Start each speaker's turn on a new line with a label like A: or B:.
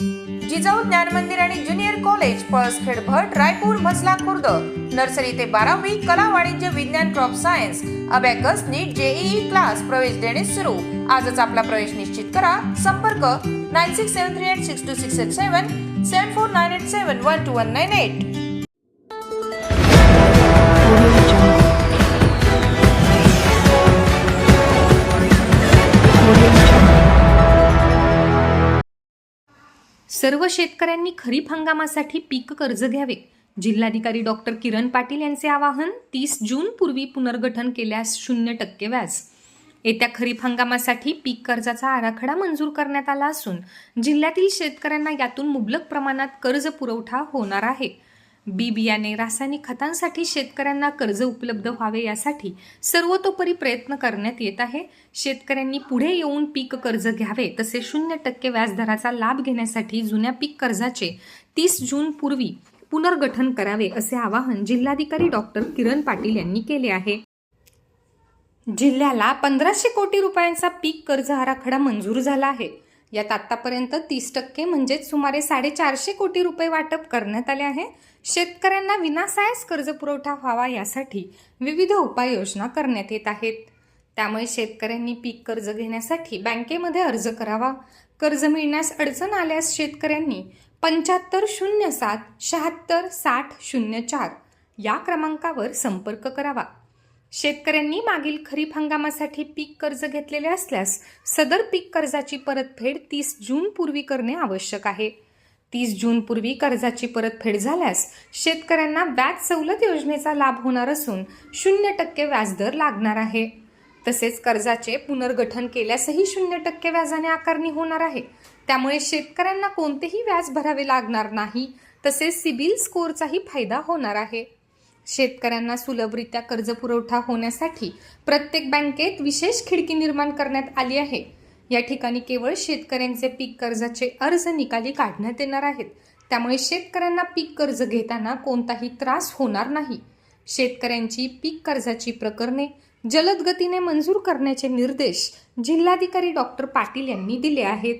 A: जिजाऊ ज्ञान मंदिर आणि junior college Palaskhed Bhat Raipur Masla Khurd. Nursery ते बारावी कला वाणिज्य विज्ञान crop science abacus NEET JEE class प्रवेश देणे सुरू. आजच आपला प्रवेश निश्चित करा. संपर्क nine six seven three eight six two six eight seven seven four nine eight seven one two one nine eight.
B: सर्व शेतकऱ्यांनी खरीप हंगामासाठी पीक कर्ज घ्यावे. जिल्हाधिकारी डॉक्टर किरण पाटील यांचे आवाहन तीस जून पूर्वी पुनर्गठन केल्यास शून्य टक्के व्याज. येत्या खरीप हंगामासाठी पीक कर्जाचा आराखडा मंजूर करण्यात आला असून जिल्ह्यातील शेतकऱ्यांना यातून मुबलक प्रमाणात कर्ज पुरवठा होणार आहे. बी बियाणे रासायनिक खतांसाठी शेतकऱ्यांना कर्ज उपलब्ध व्हावे यासाठी सर्वतोपरी प्रयत्न करण्यात येत आहे. शेतकऱ्यांनी पुढे येऊन पीक कर्ज घ्यावे तसे शून्य टक्के व्याजदराचा लाभ घेण्यासाठी जुन्या पीक कर्जाचे तीस जून पूर्वी पुनर्गठन करावे असे आवाहन जिल्हाधिकारी डॉक्टर किरण पाटील यांनी केले आहे. जिल्ह्याला पंधराशे कोटी रुपयांचा पीक कर्ज आराखडा मंजूर झाला आहे. यात आत्तापर्यंत तीस टक्के म्हणजेच सुमारे साडेचारशे कोटी रुपये वाटप करण्यात आले आहे. शेतकऱ्यांना विनासायास कर्ज पुरवठा व्हावा यासाठी विविध उपाययोजना करण्यात येत आहेत. त्यामुळे शेतकऱ्यांनी पीक कर्ज घेण्यासाठी बँकेमध्ये अर्ज करावा. कर्ज मिळण्यास अडचण आल्यास शेतकऱ्यांनी पंच्याहत्तर शून्य सात शहात्तर साठ शून्य चार या क्रमांकावर संपर्क करावा. शेतकऱ्यांनी मागील खरीप हंगामासाठी पीक कर्ज घेतलेले असल्यास सदर पीक कर्जाची परतफेड तीस जून पूर्वी करणे आवश्यक आहे. तीस जून पूर्वी कर्जाची परतफेड झाल्यास शेतकऱ्यांना व्याज सवलत योजनेचा लाभ होणार असून शून्य टक्के व्याजदर लागणार आहे. तसेच कर्जाचे पुनर्गठन केल्यासही शून्य टक्के व्याजाने आकारणी होणार आहे. त्यामुळे शेतकऱ्यांना कोणतेही व्याज भरावे लागणार नाही. तसेच सिबिल स्कोअरचाही फायदा होणार आहे. शेतकऱ्यांना सुलभरित्या कर्ज पुरवठा होण्यासाठी प्रत्येक बँकेत विशेष खिडकी निर्माण करण्यात आली आहे. या ठिकाणी केवळ शेतकऱ्यांचे पीक कर्जाचे अर्ज निकाली काढण्यात येणार आहेत. त्यामुळे शेतकऱ्यांना पीक कर्ज घेताना कोणताही त्रास होणार नाही. शेतकऱ्यांची पीक कर्जाची प्रकरणे जलद गतीने मंजूर करण्याचे निर्देश जिल्हाधिकारी डॉक्टर पाटील यांनी दिले आहेत.